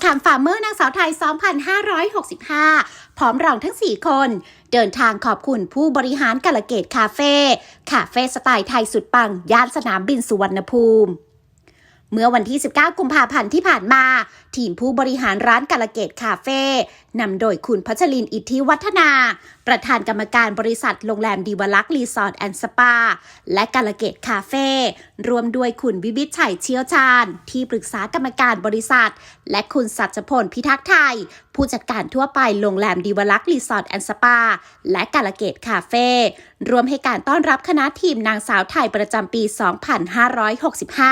งคำฟาร์มเมอร์นางสาวไทย 2565 พร้อมรองทั้ง 4 คน เดินทางขอบคุณผู้บริหารกาลเกตคาเฟ่คาเฟ่สไตล์ไทยสุดปัง ย่านสนามบินสุวรรณภูมิ เมื่อวันที่ 19 กุมภาพันธ์ที่ผ่านมาทีมผู้บริหารร้านกาลเกตคาเฟ่นำโดยคุณพัชรินอิทธิวัฒนา ประธานกรรมการบริษัทโรงแรมดีวลักษ์รีสอร์ทแอนด์สปา และกาลเกตคาเฟ่รวมด้วยคุณวิบิชัยเชี่ยวชาญ ที่ปรึกษากรรมการบริษัท และคุณสัจพลพิทักษ์ไทย ผู้จัดการทั่วไปโรงแรมดีวลักษ์รีสอร์ทแอนด์สปา และกาลเกตคาเฟ่รวมให้การต้อนรับคณะทีมนางสาวไทยประจำปี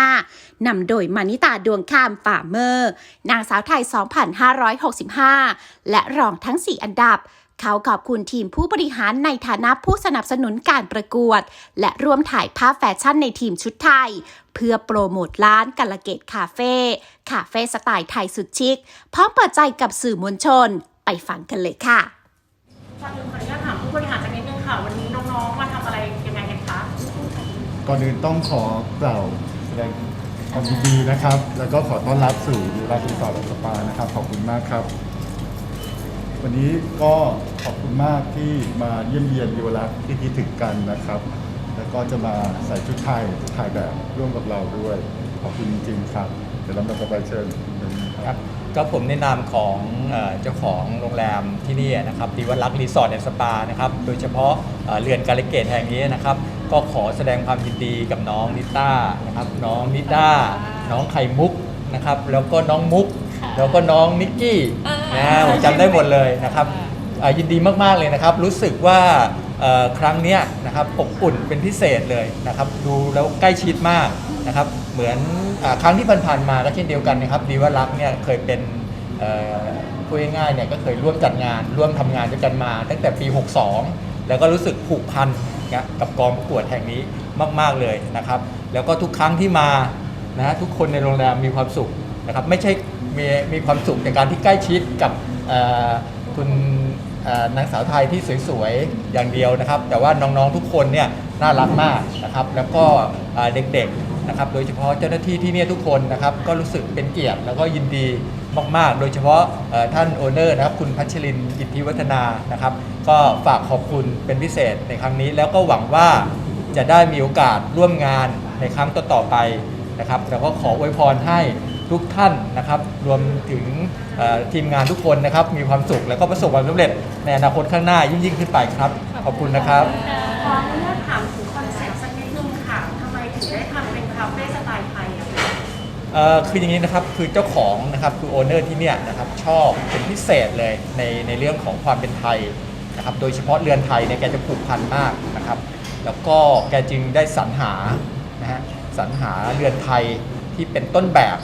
2565 นำโดยมานิตาดวงคามฝ่าเมอร์นางสาวไทย 2565 และรองทั้ง 4 อันดับ เขาขอบคุณทีมผู้บริหารในฐานะผู้สนับสนุนการประกวด และร่วมถ่ายภาพแฟชั่นในทีมชุดไทย เพื่อโปรโมทร้านกาลเกตคาเฟ่คาเฟ่สไตล์ไทยสุดชิค พร้อมเปิดใจกับสื่อมวลชน ไปฟังกันเลยค่ะก่อนอื่นขออนุญาตถามผู้บริหารสักนิดนึงค่ะ วันนี้น้องๆมาทำอะไรยังไงกันคะก่อนอื่นต้องขอกล่าวแสดง ความยินดีนะครับ แล้วก็ขอต้อนรับสู่ดูรารีสอร์ทสปานะครับ ขอบคุณมากครับ วันนี้ก็ขอบคุณมากที่มาเยี่ยมเยียนยูรักที่คิดถึงกันนะครับ แล้วก็จะมาใส่ชุดไทยถ่ายแบบร่วมกับเราด้วย ขอบคุณจริงๆครับเดี๋ยวลำดับต่อไปเชิญครับก็ผมในนามของเจ้าของโรงแรมที่นี่นะครับดีวัลักรีสอร์ทแอนด์สปานะครับ โดยเฉพาะเอ่อเรือนกาลเกตแห่งนี้นะครับ ก็ขอแสดงความยินดีกับน้องนิต้านะครับ น้องนิต้า น้องไข่มุกนะครับ แล้วก็น้องมุกแล้วก็น้องนิกกี้นะผมจำได้หมดเลยนะครับเอ่อยินดีมากๆเลยนะครับ รู้สึกว่าเอ่อครั้งเนี้ยนะครับอบอุ่นเป็นพิเศษเลยนะครับ ดูแล้วใกล้ชิดมากนะครับ เหมือนอาครั้งที่ผ่านๆมาก็เช่นเดียวกันนะครับดีว่ารักเนี่ยเคยเป็นเอ่อพูดง่ายๆเนี่ยก็เคยร่วมจัดงานร่วมทำงานด้วยกันมา ตั้งแต่ปี 62 แล้วก็รู้สึกผูกพันนะ กับกองประกวดแห่งนี้มาก ๆเลยนะครับ แล้วก็ทุกครั้งที่มานะทุกคนในโรงแรมมีความสุขนะครับไม่ใช่มีมีความสุขในการที่ใกล้ชิดกับคุณนางสาวไทยที่สวยๆอย่างเดียวนะครับ แต่ว่าน้องๆทุกคนเนี่ยน่ารักมากนะครับ แล้วก็เอ่อเด็กๆ นะครับโดยเฉพาะเจ้าหน้าที่ที่เนี่ยทุกคนนะครับก็รู้สึกเป็นเกียรติแล้วก็ยินดีมากๆ โดยเฉพาะท่านโอเนอร์นะครับคุณพัชรินทร์อิทธิวัฒนานะครับ ก็ฝากขอบคุณเป็นพิเศษในครั้งนี้ แล้วก็หวังว่าจะได้มีโอกาสร่วมงานในครั้งต่อๆไปนะครับแล้วก็ขออวยพรให้ทุกท่านนะครับรวมถึงทีมงานทุกคนนะครับมีความสุขแล้วก็ประสบความสำเร็จในอนาคตข้างหน้ายิ่งๆขึ้นไปครับ ขอบคุณนะครับ เออคืออย่างนี้นะครับคือเจ้าของนะครับคือโอเนอร์ที่เนี่ยนะครับชอบเป็นพิเศษเลยในในเรื่องของความเป็นไทยนะครับโดยเฉพาะเรือนไทยเนี่ยแกจะผูกพันมากนะครับ แล้วก็แกจึงได้สรรหานะฮะสรรหาเรือนไทยที่เป็นต้นแบบ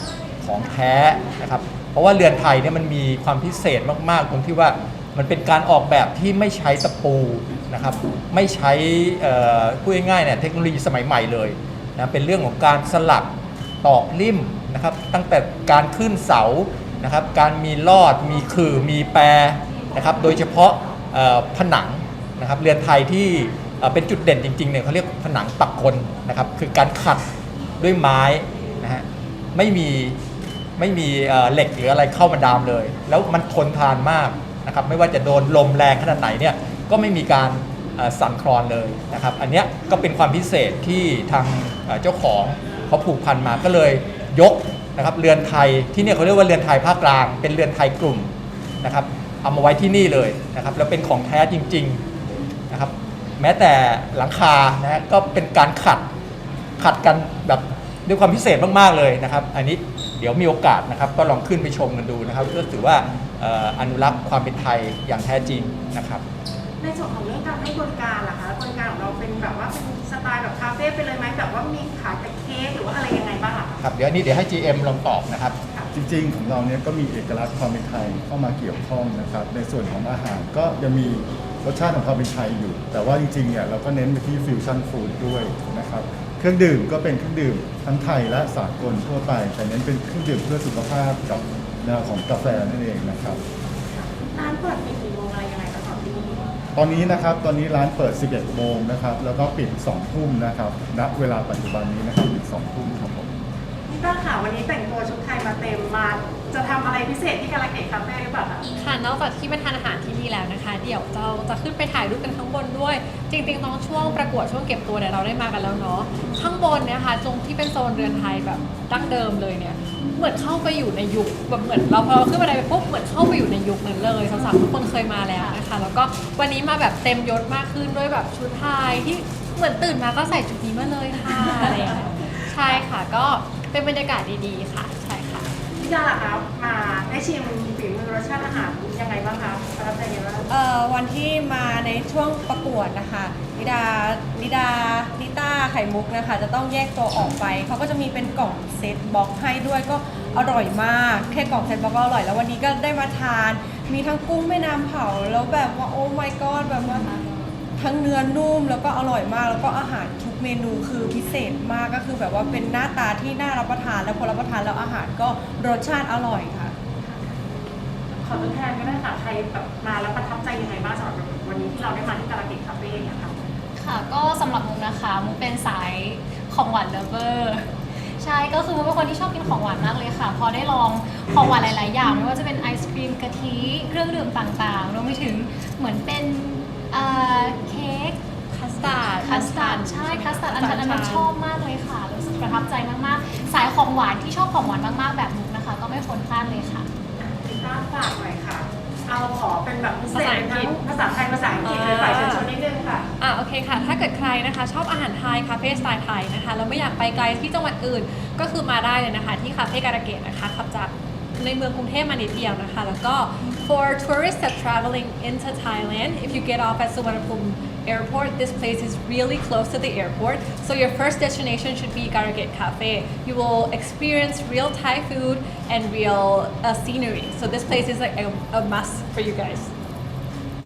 ของแท้นะครับ เพราะว่าเรือนไทยเนี่ยมันมีความพิเศษมากๆตรงที่ว่ามันเป็นการออกแบบที่ไม่ใช้ตะปูนะครับไม่ใช้เอ่อพูดง่ายๆเนี่ยเทคโนโลยีสมัยใหม่เลยนะเป็นเรื่องของการสลักตอกลิ่ม นะครับตั้งแต่การขึ้นเสานะครับการมีลอดมีคือมีแปรนะครับโดยเฉพาะผนังนะครับเรือนไทยที่เป็นจุดเด่นจริงๆเนี่ยเขาเรียกผนังปักกลนะครับคือการขัดด้วยไม้นะฮะไม่มีไม่มีเหล็กหรืออะไรเข้ามาดามเลย แล้วมันทนทานมากนะครับไม่ว่าจะโดนลมแรงขนาดไหนเนี่ยก็ไม่มีการสั่นคลอนเลยนะครับอันนี้ก็เป็นความพิเศษที่ทางเจ้าของเขาผูกพันมาก็เลย ยกนะครับเรือนไทยที่เนี่ยเขาเรียกว่าเรือนไทยภาคกลาง เป็นเรือนไทยกลุ่มนะครับเอามาไว้ที่นี่เลยนะครับแล้วเป็นของแท้จริงๆนะครับแม้แต่หลังคานะฮะก็เป็นการขัดขัดกันแบบด้วยความพิเศษมากๆเลยนะครับ อันนี้เดี๋ยวมีโอกาสนะครับ ก็ลองขึ้นไปชมกันดูนะครับก็ถือว่าเอ่ออนุรักษ์ความเป็นไทยอย่างแท้จริงนะครับในส่วนของเรื่องการให้บริการล่ะคะบริการของเราเป็นแบบว่าเป็น คะครับเดี๋ยวอันนี้เดี๋ยวให้ GM ลองตอบนะครับ จริงๆ ของเราเนี่ยก็มีเอกลักษณ์ความเป็นไทยเข้ามาเกี่ยวข้องนะครับ ในส่วนของอาหารก็ยังมีรสชาติของความเป็นไทยอยู่ แต่ว่าจริงๆเนี่ยเราก็เน้นไปที่ฟิวชั่นฟู้ดด้วยนะครับเครื่องดื่มก็เป็นเครื่องดื่มทั้งไทยและสากลทั่วไป แต่เน้นเป็นเครื่องดื่มเพื่อสุขภาพกับแนวของกาแฟนั่นเองนะครับ ร้านเปิดปิดกี่โมงอะไรยังไงคะตอนที่นี่ตอนนี้นะครับตอนนี้ร้านเปิด 11 โมงนะครับ แล้วก็ปิด 2 ทุ่มนะครับณเวลาปัจจุบันนี้นะครับปิด2ทุ่มครับ ผมนี่ป้าค่ะวันนี้แต่งตัวชุดไทยมาเต็มมา จะทำอะไรพิเศษที่กาลเกตคาเฟ่หรือเปล่าคะค่ะนอกจากที่มาทานอาหารที่นี่แล้วนะคะ เดี๋ยวเราจะขึ้นไปถ่ายรูปกันข้างบนด้วย จริงๆตอนช่วงประกวดช่วงเก็บตัวเนี่ยเราได้มากันแล้วเนาะข้างบนเนี่ยค่ะตรงที่เป็นโซนเรือนไทยแบบดั้งเดิมเลยเนี่ยเหมือนเข้าไปอยู่ในยุคแบบเหมือนเราพอเราขึ้นบันไดไปปุ๊บเหมือนเข้าไปอยู่ในยุคนั้นเลยสาวๆทุกคนเคยมาแล้วนะคะแล้วก็วันนี้มาแบบเต็มยศมากขึ้นด้วยแบบชุดไทยที่เหมือนตื่นมาก็ใส่ชุดนี้มาเลยค่ะอะไรอย่างเงี้ย ใช่ค่ะก็ เป็นบรรยากาศดีๆ ค่ะใช่ค่ะ พี่ดาล่ะครับมาได้ชิมฝีมือรสชาติอาหารยังไงบ้างคะประทับใจยังไงบ้างเอ่อวันที่มาในช่วงประกวดนะคะนิดานิดานิต้าไข่มุกนะคะ จะต้องแยกตัวออกไปเขาก็จะมีเป็นกล่องเซตบ็อกซ์ให้ด้วยก็อร่อยมาก แค่กล่องเซตบ็อกซ์ก็อร่อยแล้ววันนี้ก็ได้มาทาน มีทั้งกุ้งแม่น้ำเผาแล้วแบบว่าโอ้ my god แบบว่า ทั้งเนื้อนุ่มแล้วก็อร่อยมาก แล้วก็อาหารทุกเมนูคือพิเศษมากก็คือแบบว่าเป็นหน้าตาที่น่ารับประทานแล้วพอรับประทานแล้วอาหารก็รสชาติอร่อยค่ะ ขอตัวแทนก็ได้ค่ะใครแบบมาแล้วประทับใจยังไงบ้างสำหรับวันนี้ที่เราได้มาที่กาลเกตคาเฟ่เนี่ยค่ะค่ะก็สำหรับมุกนะคะมุกเป็นสายของหวานเลฟเวอร์ใช่ก็คือมุกเป็นคนที่ชอบกินของหวานมากเลยค่ะ พอได้ลองของหวานหลาย ๆ อย่าง ไม่ว่าจะเป็นไอศครีมกะทิเครื่องดื่มต่าง ๆ รวมไปถึงเหมือนเป็น เอ่อเค้กคัสตาร์ด คัสตาร์ดใช่คัสตาร์ดอันนั้นอันนั้นคัสตาร์ดชอบมากเลยค่ะรู้สึกประทับใจมากๆ สายของหวานที่ชอบของหวานมากๆแบบมุกนะคะ ก็ไม่ควรพลาดเลยค่ะพี่ต้าฝากหน่อยค่ะ เอาขอเป็นแบบพิเศษเป็นทั้งภาษาไทยภาษาอังกฤษเลยฝ่ายเชิญชวนนิดนึงค่ะ อะโอเคค่ะ ถ้าเกิดใครนะคะ ชอบอาหารไทยคาเฟ่สไตล์ไทยนะคะแล้วไม่อยากไปไกลที่จังหวัดอื่น ก็คือมาได้เลยนะคะ ที่คาเฟ่การะเกดนะคะขับจาก ในเมืองกรุงเทพมานิดเดียวนะคะ แล้วก็ for tourists that traveling into Thailand if you get off at Suvarnabhumi airport this place is really close to the airport so your first destination should be Garaget Cafe you will experience real Thai food and real uh, scenery so this place is like a, a must for you guys